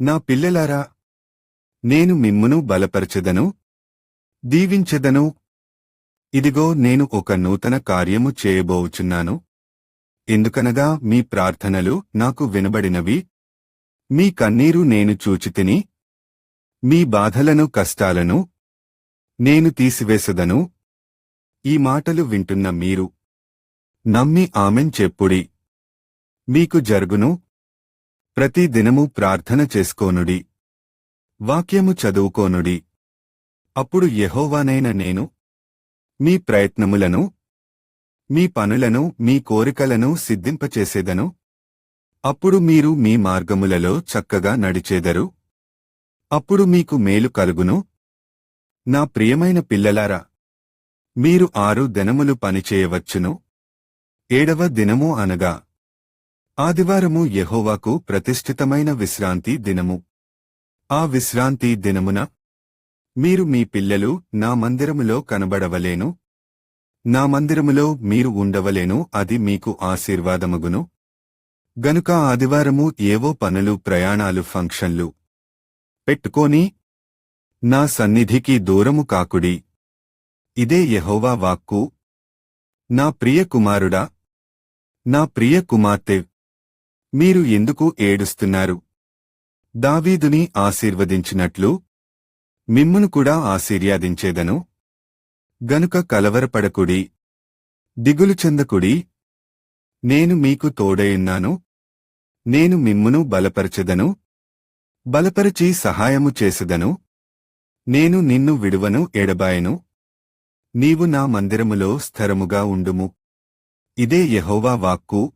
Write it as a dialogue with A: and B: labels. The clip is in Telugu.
A: నా పిల్లలారా నేను మిమ్మును బలపరచెదను దీవించెదను. ఇదిగో నేను ఒక నూతన కార్యము చేయబోవుచున్నాను ఎందుకనగా మీ ప్రార్థనలు నాకు వినబడినవి. మీ కన్నీరు నేను చూచితిని మీ బాధలను కష్టాలను నేను తీసివేసెదను. ఈ మాటలు వింటున్న మీరు నమ్మి ఆమెన్ చెప్పుడి. మీకు జరుగును. ప్రతి దినము ప్రార్థన చేసుకోనుడి. వాక్యము చదువుకోనుడి. అప్పుడు యహోవానైన నేను మీ ప్రయత్నములను మీ పనులను మీ కోరికలను సిద్ధింపచేసేదను. అప్పుడు మీరు మీ మార్గములలో చక్కగా నడిచేదరు. అప్పుడు మీకు మేలు కలుగును. నా ప్రియమైన పిల్లలారా మీరు ఆరు దినములు పనిచేయవచ్చును. ఏడవ దినము అనగా ఆదివారము యహోవాకు ప్రతిష్ఠితమైన విశ్రాంతి దినము. ఆ విశ్రాంతి దినమున మీరు మీ పిల్లలు నా మందిరములో కనబడవలేను. నా మందిరములో మీరు ఉండవలేను అది మీకు ఆశీర్వాదమగును. గనుక ఆదివారము ఏవో పనులు ప్రయాణాలు ఫంక్షన్లు పెట్టుకోని నా సన్నిధికి దూరము కాకుడి. ఇదే యహోవా వాక్కు. నా ప్రియ కుమారుడా నా ప్రియ కుమార్తె మీరు ఎందుకు ఏడుస్తున్నారు? దావీదుని ఆశీర్వదించినట్లు మిమ్మును కూడా ఆశీర్యాదించేదను గనుక కలవరపడకుడి దిగులు చెందకుడి నేను మీకు తోడయున్నాను నేను మిమ్మును బలపరచెదను. బలపరిచి సహాయము చేసెదను. నేను నిన్ను విడువను ఎడబాయను నీవు నా మందిరములో స్థిరముగా ఉండుము. ఇదే యహోవా వాక్కు.